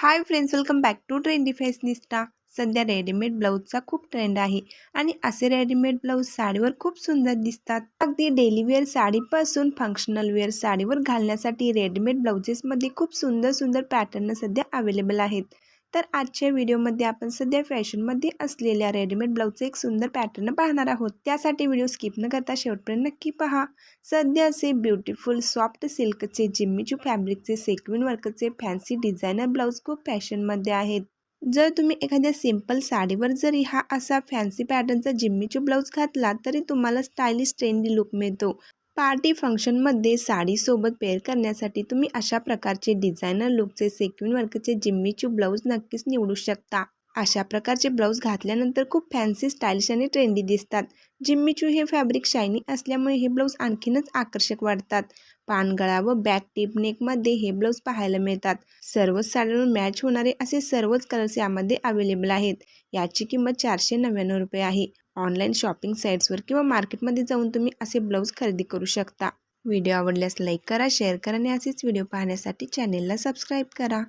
Hi friends welcome back to trendy fashionista सध्या readymade ब्लाऊजचा खूप ट्रेंड आहे आणि असे रेडीमेड ब्लाऊज साडीवर खूप सुंदर दिसतात. अगदी डेली वेअर साडीपासून फंक्शनल वेअर साडीवर घालण्यासाठी रेडीमेड ब्लाउजेसमध्ये खूप सुंदर सुंदर पॅटर्न सध्या अवेलेबल आहेत. तर आजच्या व्हिडिओमध्ये आपण सध्या फॅशनमध्ये असलेल्या रेडीमेड ब्लाऊजचे एक सुंदर पॅटर्न पाहणार आहोत. त्यासाठी व्हिडिओ स्किप न करता शेवटपर्यंत नक्की पहा. सध्या असे ब्युटिफुल सॉफ्ट सिल्कचे जिम्मीचू फॅब्रिकचे सेक्विन वर्कचे फॅन्सी डिझायनर ब्लाऊज खूप फॅशनमध्ये आहेत. जर तुम्ही एखाद्या सिंपल साडीवर जरी हा असा फॅन्सी पॅटर्नचा जिम्मीचू ब्लाऊज घातला तरी तुम्हाला स्टायलिश ट्रेंडी लुक मिळतो. पार्टी फंक्शनमध्ये साडीसोबत पेअर करण्यासाठी तुम्ही अशा प्रकारचे डिझायनर लुकचे सेक्विन वर्कचे जिम्मीचू ब्लाऊज नक्कीच निवडू शकता. अशा प्रकारचे ब्लाऊज घातल्यानंतर खूप फॅन्सी स्टाईलिश आणि ट्रेंडी दिसतात. जिम्मीचू हे फॅब्रिक शायनी असल्यामुळे हे ब्लाऊज आणखीनच आकर्षक वाटतात पानगळा व बॅक टिप नेकमध्ये हे ब्लाऊज पाहायला मिळतात. सर्वच साड्यांवर मॅच होणारे असे सर्वच कलर्स यामध्ये अवेलेबल आहेत. याची किंमत चारशे नव्याण्णव रुपये आहे. ऑनलाईन शॉपिंग साईट्सवर किंवा मार्केटमध्ये जाऊन तुम्ही असे ब्लाऊज खरेदी करू शकता. व्हिडिओ आवडल्यास लाईक करा शेअर करा आणि असेच व्हिडिओ पाहण्यासाठी चॅनेलला सबस्क्राईब करा.